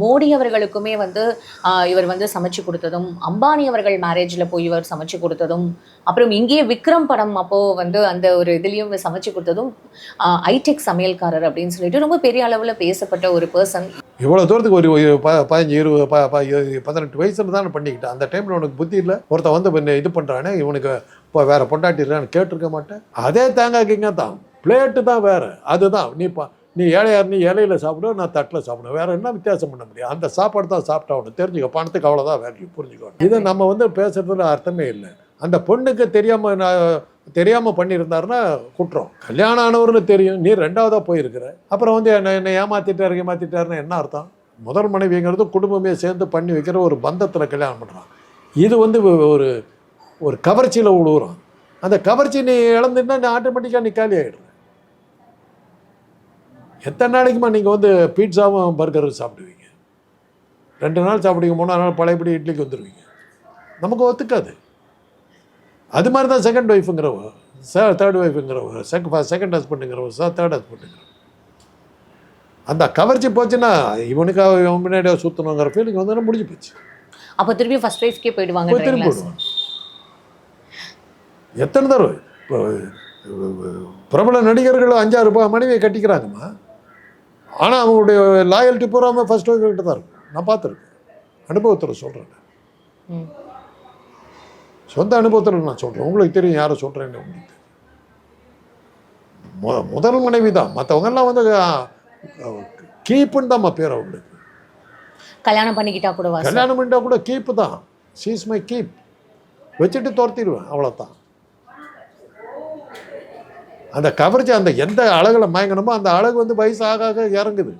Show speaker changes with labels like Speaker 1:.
Speaker 1: மோடி அவர்களுக்குமே வந்து இவர் வந்து சமைச்சு கொடுத்ததும் அம்பானி அவர்கள் மேரேஜில் போய் இவர் சமைச்சு கொடுத்ததும் அப்புறம் இங்கேயே விக்ரம் படம் அப்போது வந்து அந்த ஒரு இதுலேயும் சமைச்சு கொடுத்ததும் ஐடெக் சமையல்காரர் அப்படின்னு சொல்லிட்டு ரொம்ப பெரிய அளவில் பேசப்பட்ட ஒரு பர்சன்
Speaker 2: இவ்வளோ தூரத்துக்கு ஒரு ஒரு ப பதினஞ்சு இருபது ப ப பதினெட்டு வயசுல தான் பண்ணிக்கிட்டேன். அந்த டைமில் உனக்கு புத்தி இல்லை? ஒருத்தன் வந்து பின்ன இது பண்ணுறானே இவனுக்கு இப்போ வேற பொண்டாட்டி இருக்கான்னு கேட்டிருக்க மாட்டேன். அதே தேங்காய்க்குங்க தான். பிளேட்டு தான் வேறு. அதுதான். நீ பா நீ ஏழையார் நீ இலையில சாப்பிடுவ நான் தட்டில் சாப்பிடுவேன். வேற என்ன வித்தியாசம் பண்ண முடியும்? அந்த சாப்பாடு தான் சாப்பிட்டாகணும் தெரிஞ்சுக்க பணத்துக்கு அவ்வளோதான் வேல்யூ புரிஞ்சுக்கோ. இதை நம்ம வந்து பேசுறதுல அர்த்தமே இல்லை. அந்த பொண்ணுக்கு தெரியாம நான் தெரியாம பண்ணியிருந்தாருன்னா குற்றம். கல்யாணம் ஆனவர்னு தெரியும். நீ ரெண்டாவதா போயிருக்கிற. அப்புறம் வந்து என்ன என்ன ஏமாத்திட்டாரு ஏமாத்திட்டாருன்னு என்ன அர்த்தம்? முதல் மனைவிங்கிறது குடும்பமே சேர்ந்து பண்ணி வைக்கிற ஒரு பந்தத்தில் கல்யாணம் பண்ணுறான் இது வந்து ஒரு ஒரு கவர்ச்சியில் விழுவுறான் அந்த கவர்ச்சி நீ இழந்துன்னா நீ ஆட்டோமேட்டிக்காக நீ காலி ஆகிடுற எத்தனை நாளைக்குமா நீங்கள் வந்து பீட்சாவும் பர்கரும் சாப்பிடுவீங்க? ரெண்டு நாள் சாப்பிடுவீங்க மூணாவது நாள் பழையபடி இட்லிக்கு வந்துடுவீங்க நமக்கு ஒத்துக்காது. அது மாதிரி தான் செகண்ட் ஒய்ஃபுங்கிறவ ச தேர்ட் ஒய்ஃபுங்கிறவ செக செகண்ட் ஹஸ்பண்டுங்கிறவ ச தேர்ட் ஹஸ்பண்டுங்கிறவ அந்த கவர்ச்சி போச்சுன்னா இவனுக்காக இவன் முன்னாடியே சுற்றணுங்கிற ஃபீலிங் வந்து முடிஞ்சு போச்சு.
Speaker 1: அப்போ திருப்பி ஃபர்ஸ்ட் வைஸ்க்கே
Speaker 2: போய் திரும்பி
Speaker 1: போயிடுவாங்க
Speaker 2: எத்தனை தடவை? இப்போ பிரபல நடிகர்கள் அஞ்சாறு ரூபாய் மனைவியை கட்டிக்கிறாங்கம்மா. ஆனால் அவங்களுடைய லாயல்ட்டி பூராம ஃபர்ஸ்ட் கிட்ட தான் இருக்கும் நான் பார்த்துருக்கேன். அனுபவத்தில் சொல்கிறேன்
Speaker 1: ம்.
Speaker 2: சொந்த அனுபவத்தில் நான் சொல்கிறேன் உங்களுக்கு தெரியும் யாரை சொல்கிறேன்னு உங்களுக்கு. மு முதல் மனைவி தான். மற்றவங்கெல்லாம் வந்து கீப்புன்னு தான் பேர் அவங்களுக்கு.
Speaker 1: கல்யாணம் பண்ணிக்கிட்டா கூட
Speaker 2: கல்யாணம் பண்ணிட்டா கூட கீப்பு தான். சீஸ் மை கீப் வச்சுட்டு துரத்திடுவேன். அவ்வளோதான் அந்த கவர்ச்சி அந்த எந்த அழகில் மயங்கணுமோ அந்த அழகு வந்து வயசு ஆக ஆக இறங்குது.